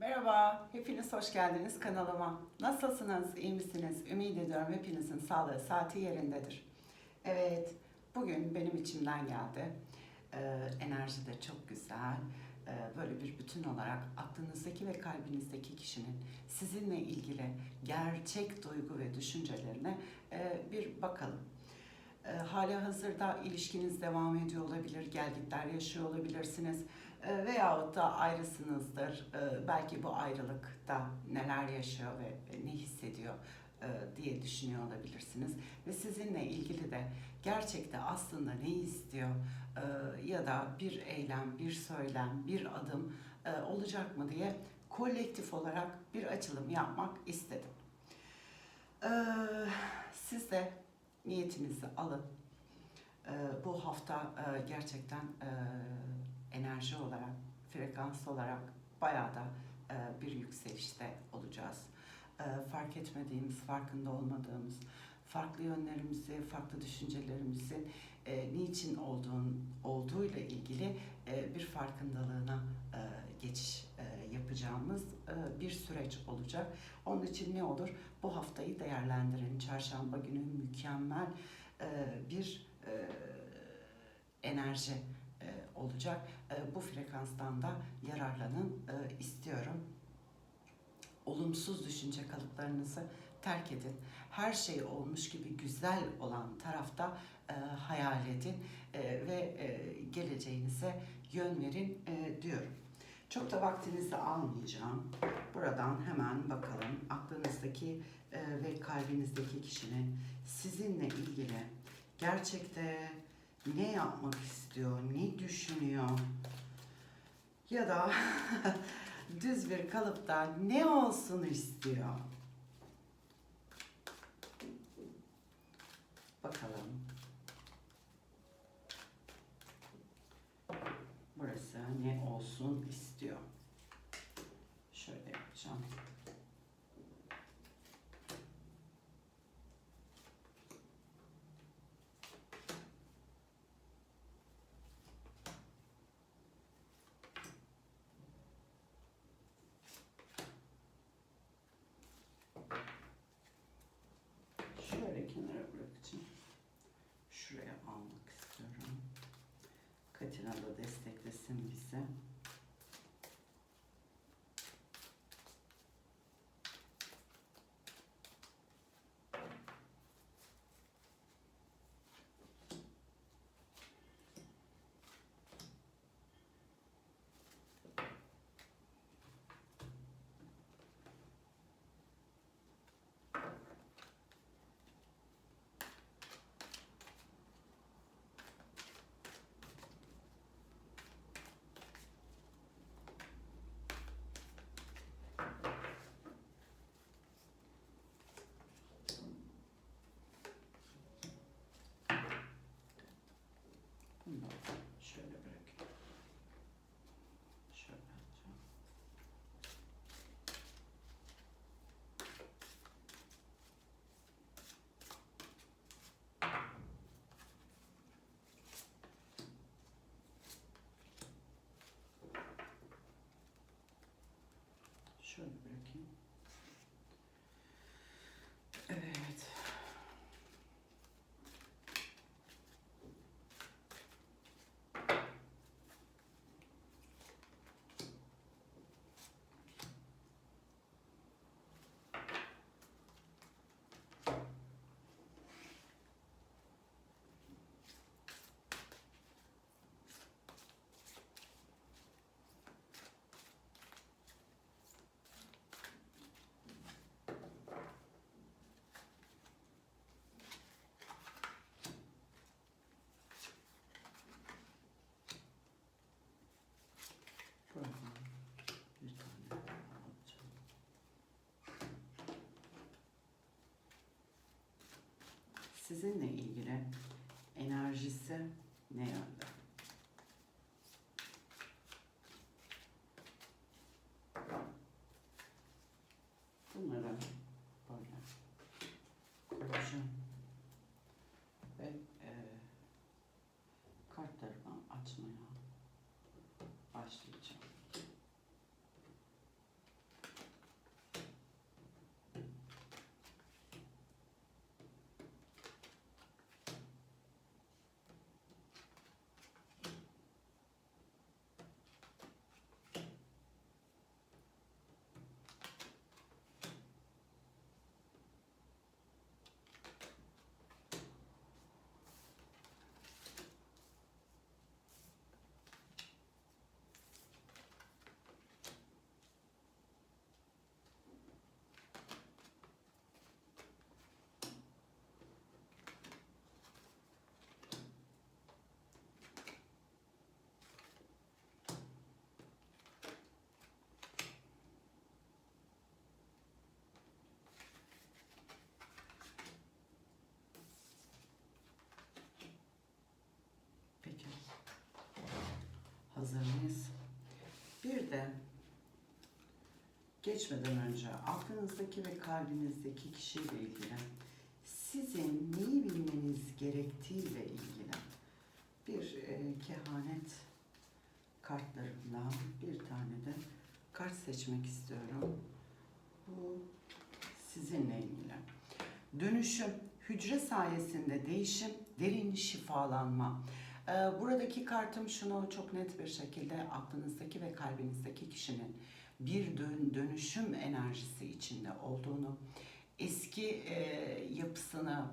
Merhaba, hepiniz hoş geldiniz kanalıma. Nasılsınız, iyi misiniz? Ümit ediyorum hepinizin sağlığı, saati yerindedir. Evet, bugün benim içimden geldi. Ee, enerji de çok güzel. Ee, böyle bir bütün olarak aklınızdaki ve kalbinizdeki kişinin sizinle ilgili gerçek duygu ve düşüncelerine e, bir bakalım. E, hali hazırda ilişkiniz devam ediyor olabilir, gelgitler yaşıyor olabilirsiniz e, veyahut da ayrısınızdır. E, belki bu ayrılıkta neler yaşıyor ve ne hissediyor e, diye düşünüyor olabilirsiniz. Ve sizinle ilgili de gerçekte aslında ne istiyor e, ya da bir eylem, bir söylem, bir adım e, olacak mı diye kolektif olarak bir açılım yapmak istedim. E, siz de niyetinizi alın. Ee, bu hafta e, gerçekten e, enerji olarak, frekans olarak bayağı da e, bir yükselişte olacağız. E, fark etmediğimiz, farkında olmadığımız, farklı yönlerimizi, farklı düşüncelerimizin e, niçin olduğun, olduğuyla ilgili e, bir farkındalığına geçiş yapacağımız bir süreç olacak. Onun için ne olur? Bu haftayı değerlendirin. Çarşamba günü mükemmel bir e, enerji olacak. E, bu frekanstan da yararlanın e, istiyorum. Olumsuz düşünce kalıplarınızı terk edin. Her şey olmuş gibi güzel olan tarafta e, hayal edin e, ve geleceğinize yön verin diyorum. Çok da vaktinizi almayacağım. Buradan hemen bakalım aklınızdaki ve kalbinizdeki kişinin sizinle ilgili gerçekte ne yapmak istiyor, ne düşünüyor ya da düz bir kalıpta ne olsun istiyor. Bakalım. Burası ne olsun istiyor. Şöyle yapacağım. Katina da desteklesin bize. Bunu da şöyle bırakıyorum. Şöyle alacağım. Şöyle bırakayım. Evet. Buradan bir tane alacağım. Sizinle ilgili enerjisi ne yönde? Bunları böyle koyacağım. Ve e, kartlarımı açmaya başlayacağım. Bir de geçmeden önce aklınızdaki ve kalbinizdeki kişiyle ilgili sizin neyi bilmeniz gerektiğiyle ilgili bir e, kehanet kartlarından bir tane de kart seçmek istiyorum. Bu sizinle ilgili. Dönüşüm, hücre sayesinde değişim, derin şifalanma. Ee, Buradaki kartım şunu çok net bir şekilde aklınızdaki ve kalbinizdeki kişinin bir dön dönüşüm enerjisi içinde olduğunu, eski e, yapısını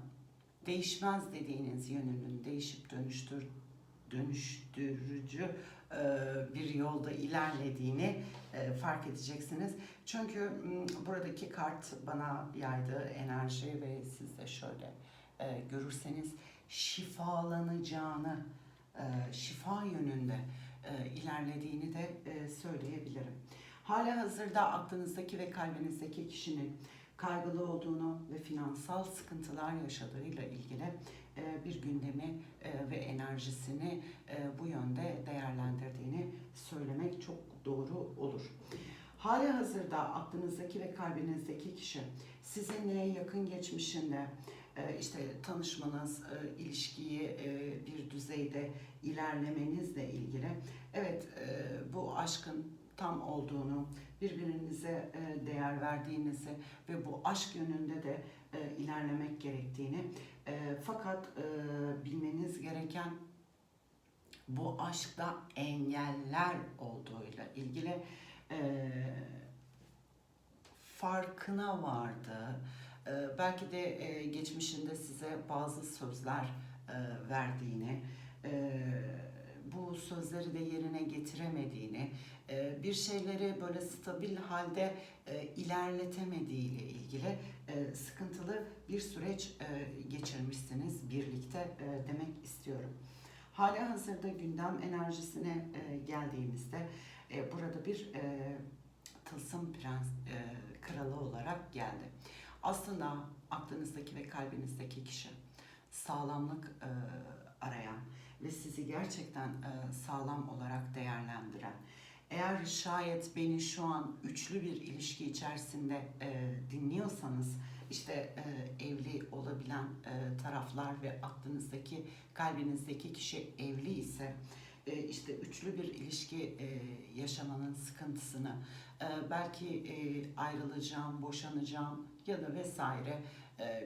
değişmez dediğiniz yönünün değişip dönüştür dönüştürücü e, bir yolda ilerlediğini e, fark edeceksiniz. Çünkü buradaki kart bana yaydığı enerji ve siz de şöyle e, görürseniz şifalanacağını, şifa yönünde e, ilerlediğini de e, söyleyebilirim. Hala hazırda aklınızdaki ve kalbinizdeki kişinin kaygılı olduğunu ve finansal sıkıntılar yaşadığıyla ilgili e, bir gündemi e, ve enerjisini e, bu yönde değerlendirdiğini söylemek çok doğru olur. Hali hazırda aklınızdaki ve kalbinizdeki kişi sizinle yakın geçmişinde e, işte tanışmanız, e, ilişkiyi e, bir düzeyde ilerlemenizle ilgili evet e, bu aşkın tam olduğunu, birbirinize e, değer verdiğinizi ve bu aşk yönünde de e, ilerlemek gerektiğini e, fakat e, bilmeniz gereken bu aşkta engeller olduğuyla ilgili e, farkına vardı. E, belki de e, geçmişinde size bazı sözler e, verdiğini, e, bu sözleri de yerine getiremediğini, bir şeyleri böyle stabil halde ilerletemediği ile ilgili sıkıntılı bir süreç geçirmişsiniz birlikte demek istiyorum. Hala hazırda gündem enerjisine geldiğimizde burada bir tılsım prens kralı olarak geldi. Aslında aklınızdaki ve kalbinizdeki kişi sağlamlık e, arayan ve sizi gerçekten e, sağlam olarak değerlendiren, eğer şayet beni şu an üçlü bir ilişki içerisinde e, dinliyorsanız işte e, evli olabilen e, taraflar ve aklınızdaki kalbinizdeki kişi evli ise e, işte üçlü bir ilişki e, yaşamanın sıkıntısını e, belki ayrılacağım, boşanacağım ya da vesaire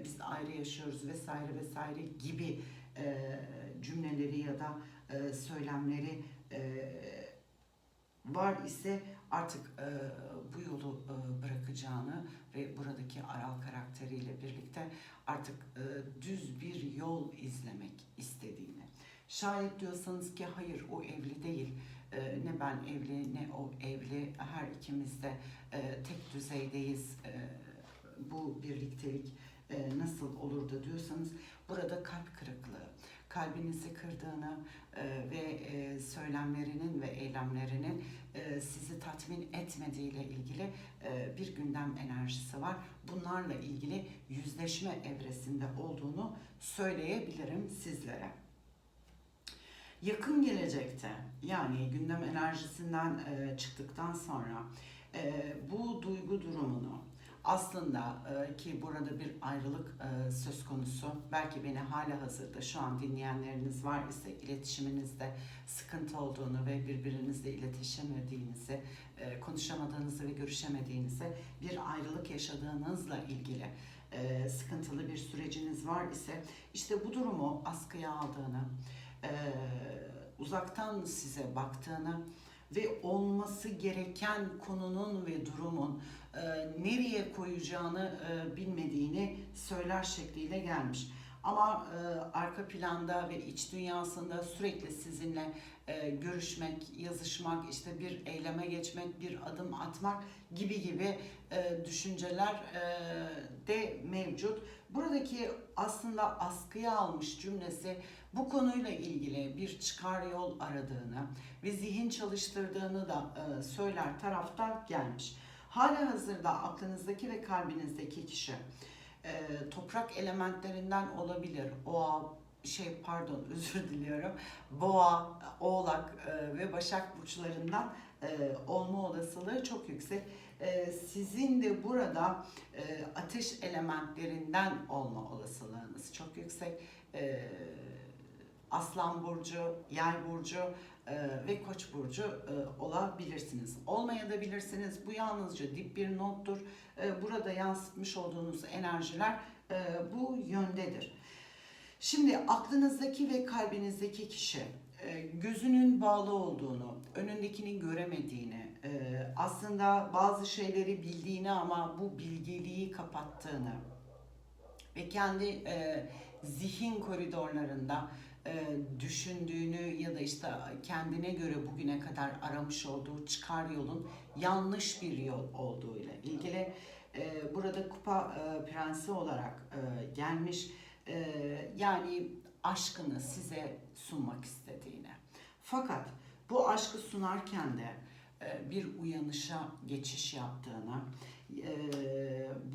biz ayrı yaşıyoruz vesaire vesaire gibi cümleleri ya da söylemleri var ise artık bu yolu bırakacağını ve buradaki Aral karakteriyle birlikte artık düz bir yol izlemek istediğini. Şayet diyorsanız ki hayır o evli değil, e, ne ben evli ne o evli, her ikimiz de e, tek düzeydeyiz, e, bu birliktelik e, nasıl olur da diyorsanız burada kalp kırıklığı, kalbinizi kırdığını e, ve e, söylemlerinin ve eylemlerinin e, sizi tatmin etmediğiyle ilgili e, bir gündem enerjisi var. Bunlarla ilgili yüzleşme evresinde olduğunu söyleyebilirim sizlere. Yakın gelecekte yani gündem enerjisinden e, çıktıktan sonra e, bu duygu durumunu aslında e, ki burada bir ayrılık e, söz konusu. Belki beni hala hazırda şu an dinleyenleriniz var ise iletişiminizde sıkıntı olduğunu ve birbirinizle iletişemediğinizi, e, konuşamadığınızı ve görüşemediğinizi, bir ayrılık yaşadığınızla ilgili e, sıkıntılı bir süreciniz var ise işte bu durumu askıya aldığını, e, uzaktan size baktığını ve olması gereken konunun ve durumun e, nereye koyacağını e, bilmediğini söyler şekliyle gelmiş. Ama e, arka planda ve iç dünyasında sürekli sizinle e, görüşmek, yazışmak, işte bir eyleme geçmek, bir adım atmak gibi gibi e, düşünceler e, de mevcut. Buradaki aslında askıya almış cümlesi bu konuyla ilgili bir çıkar yol aradığını ve zihin çalıştırdığını da e, söyler tarafta gelmiş. Hala hazırda aklınızdaki ve kalbinizdeki kişi e, toprak elementlerinden olabilir. Oğa, şey pardon özür diliyorum. Boğa, Oğlak e, ve Başak burçlarından olma olasılığı çok yüksek. Sizin de burada ateş elementlerinden olma olasılığınız çok yüksek. E, Aslan burcu, Yay burcu e, ve Koç burcu e, olabilirsiniz. Olmaya. Bu yalnızca dip bir nottur. E, burada yansıtmış olduğunuz enerjiler e, bu yöndedir. Şimdi aklınızdaki ve kalbinizdeki kişi e, gözünün bağlı olduğunu, önündekini göremediğini, e, aslında bazı şeyleri bildiğini ama bu bilgeliği kapattığını ve kendi e, zihin koridorlarında düşündüğünü ya da işte kendine göre bugüne kadar aramış olduğu çıkar yolun yanlış bir yol olduğuyla ilgili e, burada kupa e, prensi olarak e, gelmiş e, yani aşkını size sunmak istediğini. Fakat bu aşkı sunarken de e, bir uyanışa geçiş yaptığını, e,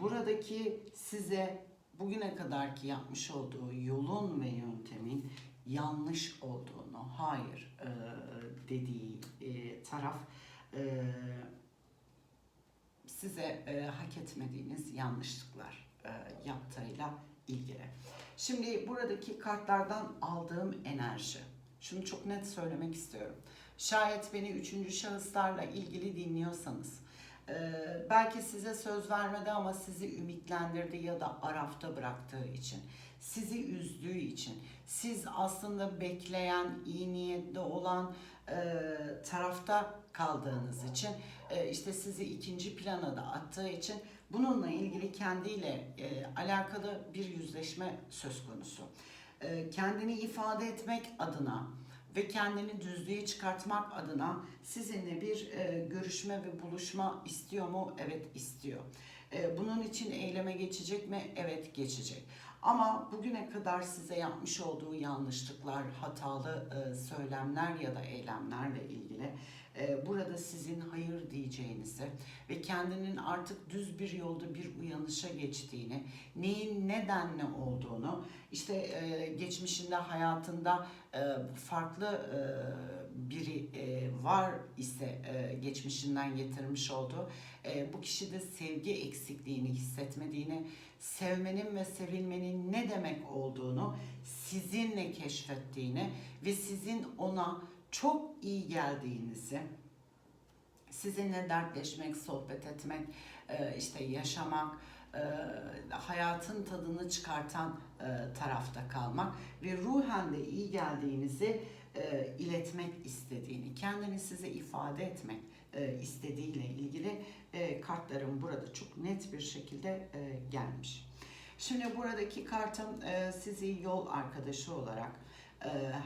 buradaki size bugüne kadarki yapmış olduğu yolun ve yöntemin yanlış olduğunu, hayır e, dediği e, taraf e, size e, hak etmediğiniz yanlışlıklar e, yaptığıyla ilgili. Şimdi buradaki kartlardan aldığım enerji, şunu çok net söylemek istiyorum. Şayet beni üçüncü şahıslarla ilgili dinliyorsanız, e, belki size söz vermedi ama sizi ümitlendirdi ya da arafta bıraktığı için, sizi üzdüğü için, siz aslında bekleyen, iyi niyetli olan e, tarafta kaldığınız için, e, işte sizi ikinci plana da attığı için bununla ilgili kendiyle e, alakalı bir yüzleşme söz konusu. E, kendini ifade etmek adına ve kendini düzlüğe çıkartmak adına sizinle bir e, görüşme ve buluşma istiyor mu? Evet istiyor. E, bunun için eyleme geçecek mi? Evet geçecek. Ama bugüne kadar size yapmış olduğu yanlışlıklar, hatalı e, söylemler ya da eylemlerle ilgili burada sizin hayır diyeceğinizi ve kendinin artık düz bir yolda bir uyanışa geçtiğini, neyin nedenle olduğunu, işte e, geçmişinde hayatında e, farklı e, biri var ise geçmişinden getirmiş olduğu bu kişide sevgi eksikliğini hissetmediğini, sevmenin ve sevilmenin ne demek olduğunu sizinle keşfettiğini ve sizin ona çok iyi geldiğinizi, sizinle dertleşmek, sohbet etmek, e, işte yaşamak, e, hayatın tadını çıkartan e, tarafta kalmak ve ruhen de iyi geldiğinizi iletmek istediğini, kendini size ifade etmek istediğiyle ilgili kartlarım burada çok net bir şekilde gelmiş. Şimdi buradaki kartım sizi yol arkadaşı olarak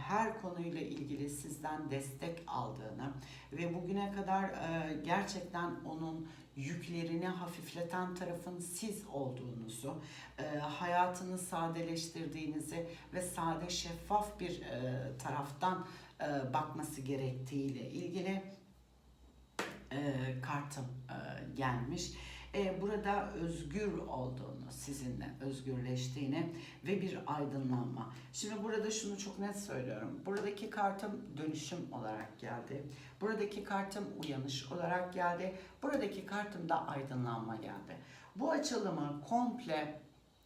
her konuyla ilgili sizden destek aldığını ve bugüne kadar e, gerçekten onun yüklerini hafifleten tarafın siz olduğunuzu, e, hayatını sadeleştirdiğinizi ve sade şeffaf bir taraftan bakması gerektiğiyle ilgili kartım gelmiş e, burada özgür olduğunu, sizinle özgürleştiğini ve bir aydınlanma. Şimdi burada şunu çok net söylüyorum. Buradaki kartım dönüşüm olarak geldi. Buradaki kartım uyanış olarak geldi. Buradaki kartım da aydınlanma geldi. Bu açılımı komple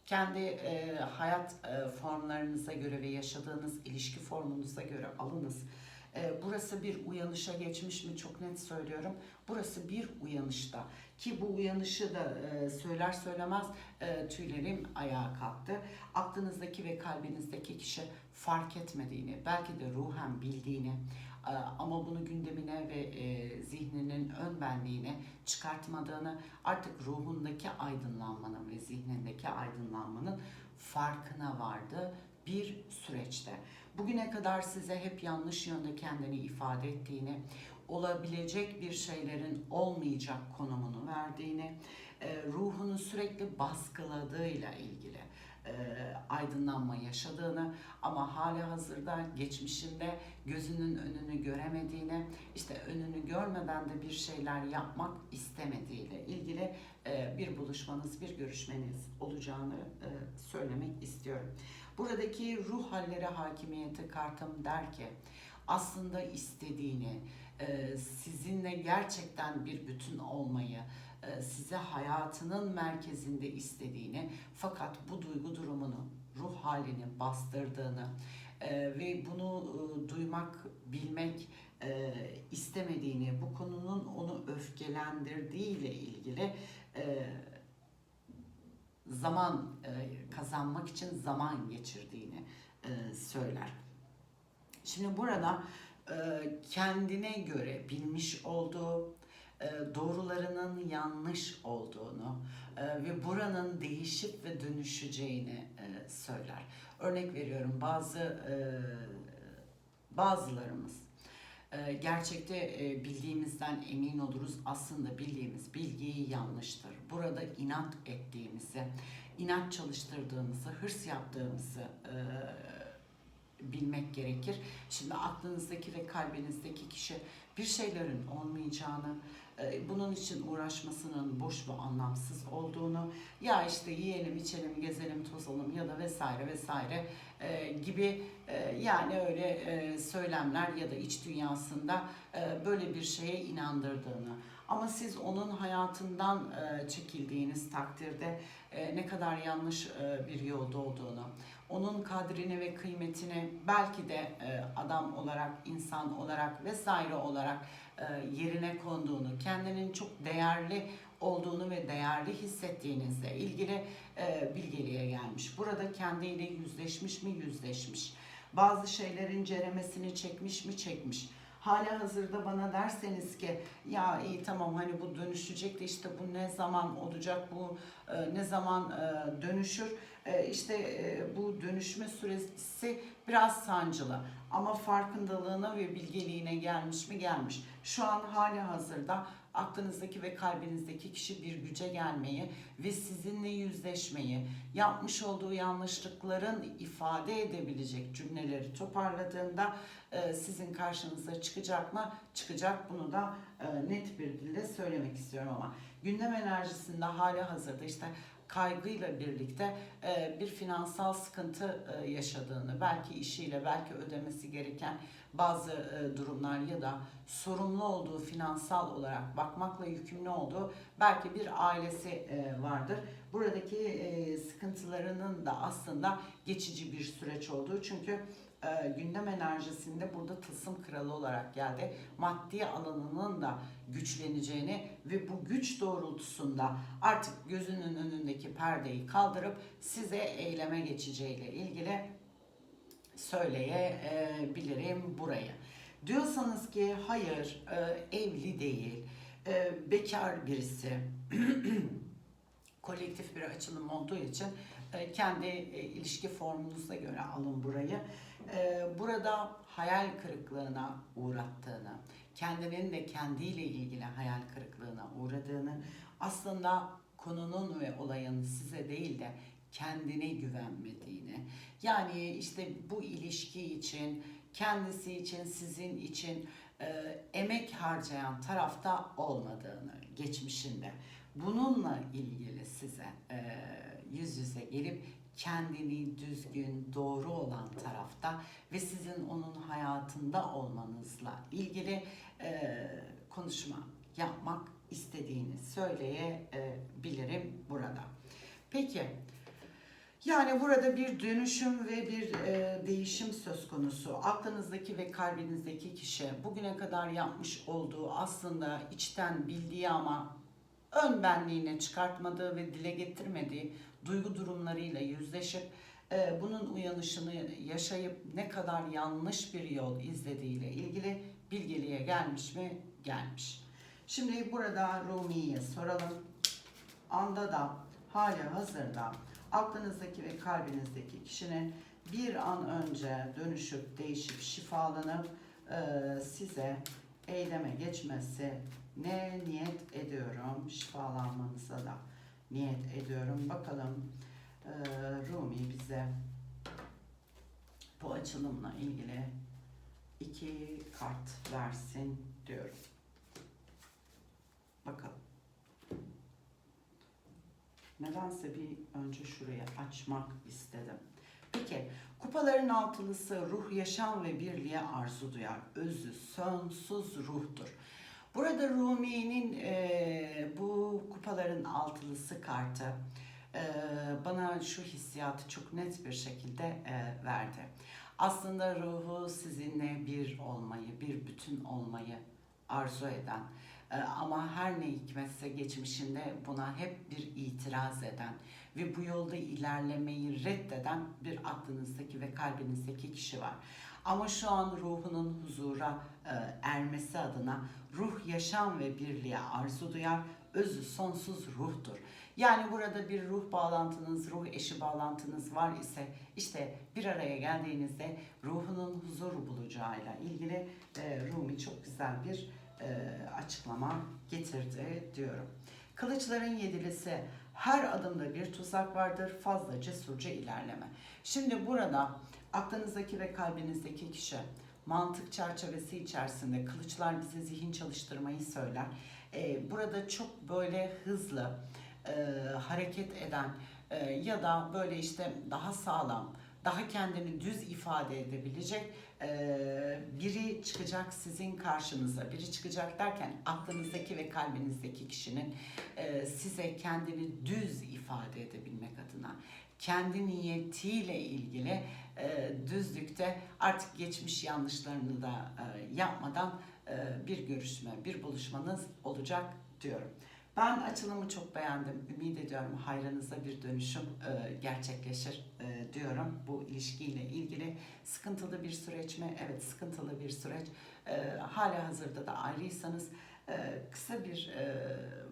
kendi e, hayat e, formlarınıza göre ve yaşadığınız ilişki formunuza göre alınız. E, burası bir uyanışa geçmiş mi çok net söylüyorum. Burası bir uyanışta ki bu uyanışı da e, söyler söylemez e, tüylerim ayağa kalktı. Aklınızdaki ve kalbinizdeki kişi fark etmediğini, belki de ruhen bildiğini e, ama bunu gündemine ve e, zihninin ön benliğine çıkartmadığını, artık ruhundaki aydınlanmanın ve zihnindeki aydınlanmanın farkına vardı bir süreçte. Bugüne kadar size hep yanlış yönde kendini ifade ettiğini, olabilecek bir şeylerin olmayacak konumunu verdiğini, e, ruhunu sürekli baskıladığıyla ilgili e, aydınlanma yaşadığını ama hali hazırda geçmişinde gözünün önünü göremediğini, işte önünü görmeden de bir şeyler yapmak istemediğiyle ilgili e, bir buluşmanız, bir görüşmeniz olacağını söylemek istiyorum. Buradaki ruh halleri hakimiyeti kartım der ki aslında istediğini, e, sizinle gerçekten bir bütün olmayı, e, size hayatının merkezinde istediğini fakat bu duygu durumunu, ruh halini bastırdığını e, ve bunu duymak, bilmek istemediğini, bu konunun onu öfkelendirdiği ile ilgili zaman e, kazanmak için zaman geçirdiğini e, söyler. Şimdi burada e, kendine göre bilmiş olduğu, doğrularının yanlış olduğunu ve buranın değişip ve dönüşeceğini söyler. Örnek veriyorum bazı bazılarımız gerçekte e, bildiğimizden emin oluruz. Aslında bildiğimiz bilgiyi yanlıştır. Burada inat ettiğimizi, inat çalıştırdığımızı, hırs yaptığımızı e, bilmek gerekir. Şimdi aklınızdaki ve kalbinizdeki kişi bir şeylerin olmayacağını, bunun için uğraşmasının boş ve anlamsız olduğunu, ya işte yiyelim, içelim, gezelim, tozalım ya da vesaire vesaire e, gibi e, yani öyle e, söylemler ya da iç dünyasında böyle bir şeye inandırdığını. Ama siz onun hayatından e, çekildiğiniz takdirde e, ne kadar yanlış e, bir yolda olduğunu, onun kadrini ve kıymetini belki de adam olarak, insan olarak vesaire olarak yerine konduğunu, kendinin çok değerli olduğunu ve değerli hissettiğinizle ilgili bilgeliğe gelmiş. Burada kendiyle yüzleşmiş mi yüzleşmiş. Bazı şeylerin ceremesini çekmiş mi çekmiş. Hala hazırda bana derseniz ki ya iyi tamam hani bu dönüşecek de işte bu ne zaman olacak bu e, ne zaman e, dönüşür e, işte e, bu dönüşme süresi biraz sancılı ama farkındalığına ve bilgeliğine gelmiş mi gelmiş. Şu an hali hazırda aklınızdaki ve kalbinizdeki kişi bir güce gelmeyi ve sizinle yüzleşmeyi, yapmış olduğu yanlışlıkların ifade edebilecek cümleleri toparladığında e, sizin karşınıza çıkacak mı? Çıkacak. Bunu da e, net bir dille söylemek istiyorum ama gündem enerjisinde hali hazırda işte kaygıyla birlikte e, bir finansal sıkıntı e, yaşadığını, belki işiyle, belki ödemesi gereken bazı e, durumlar ya da sorumlu olduğu finansal olarak bakmakla yükümlü olduğu belki bir ailesi vardır. Buradaki sıkıntılarının da aslında geçici bir süreç olduğu çünkü e, gündem enerjisinde burada tılsım kralı olarak geldi. Maddi alanının da güçleneceğini ve bu güç doğrultusunda artık gözünün önündeki perdeyi kaldırıp size eyleme geçeceğiyle ilgili söyleyebilirim burayı. Diyorsanız ki hayır e, evli değil, e, bekar birisi, kolektif bir açılım olduğu için kendi ilişki formunuza göre alın burayı. E, Burada hayal kırıklığına uğrattığını, kendinin de kendiyle ilgili hayal kırıklığına uğradığını, aslında konunun ve olayın size değil de kendine güvenmediğini, yani işte bu ilişki için, kendisi için, sizin için e, emek harcayan tarafta olmadığını geçmişinde. Bununla ilgili size e, yüz yüze gelip kendini düzgün, doğru olan tarafta ve sizin onun hayatında olmanızla ilgili e, konuşma yapmak istediğini söyleyebilirim burada. Peki, yani burada bir dönüşüm ve bir e, değişim söz konusu. Aklınızdaki ve kalbinizdeki kişi bugüne kadar yapmış olduğu aslında içten bildiği ama ön benliğine çıkartmadığı ve dile getirmediği duygu durumlarıyla yüzleşip e, bunun uyanışını yaşayıp ne kadar yanlış bir yol izlediğiyle ilgili bilgeliğe gelmiş mi? Gelmiş. Şimdi burada Rumi'ye soralım. Anda da hali hazırda aklınızdaki ve kalbinizdeki kişinin bir an önce dönüşüp değişip şifalanıp e, size eyleme geçmesi ne niyet ediyorum şifalanmanıza da niyet ediyorum. Bakalım e, Rumi bize bu açılımla ilgili iki kart versin diyorum. Bakalım. Nedense bir önce şurayı açmak istedim. Peki kupaların altılısı ruh, yaşam ve birliğe arzu duyar. Özü sonsuz ruhtur. Burada Rumi'nin e, bu kupaların altılısı kartı e, bana şu hissiyatı çok net bir şekilde e, verdi. Aslında ruhu sizinle bir olmayı, bir bütün olmayı arzu eden e, ama her ne hikmetse geçmişinde buna hep bir itiraz eden ve bu yolda ilerlemeyi reddeden bir aklınızdaki ve kalbinizdeki kişi var. Ama şu an ruhunun huzura e, ermesi adına ruh yaşam ve birliğe arzu duyar, özü sonsuz ruhtur. Yani burada bir ruh bağlantınız, ruh eşi bağlantınız var ise işte bir araya geldiğinizde ruhunun huzur bulacağıyla ilgili e, Rumi çok güzel bir e, açıklama getirdi diyorum. Kılıçların yedilisi her adımda bir tuzak vardır fazla cesurca ilerleme. Şimdi burada aklınızdaki ve kalbinizdeki kişi mantık çerçevesi içerisinde kılıçlar bize zihin çalıştırmayı söyler. Ee, burada çok böyle hızlı e, hareket eden e, ya da böyle işte daha sağlam, daha kendini düz ifade edebilecek e, biri çıkacak sizin karşınıza. Biri çıkacak derken aklınızdaki ve kalbinizdeki kişinin e, size kendini düz ifade edebilmek adına kendi niyetiyle ilgili e, düzlükte artık geçmiş yanlışlarını da e, yapmadan e, bir görüşme, bir buluşmanız olacak diyorum. Ben açılımı çok beğendim. Ümit ediyorum hayranıza bir dönüşüm e, gerçekleşir e, diyorum bu ilişkiyle ilgili. Sıkıntılı bir süreç mi? Evet sıkıntılı bir süreç. E, hala hazırda da ayrıysanız e, kısa bir e,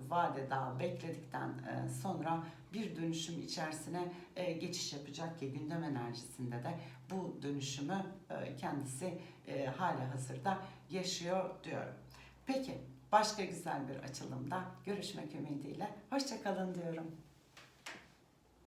vade daha bekledikten e, sonra bir dönüşüm içerisine e, geçiş yapacak ki gündem enerjisinde de bu dönüşümü e, kendisi e, hala hazırda yaşıyor diyorum. Peki başka güzel bir açılımda görüşmek ümidiyle. Hoşçakalın diyorum.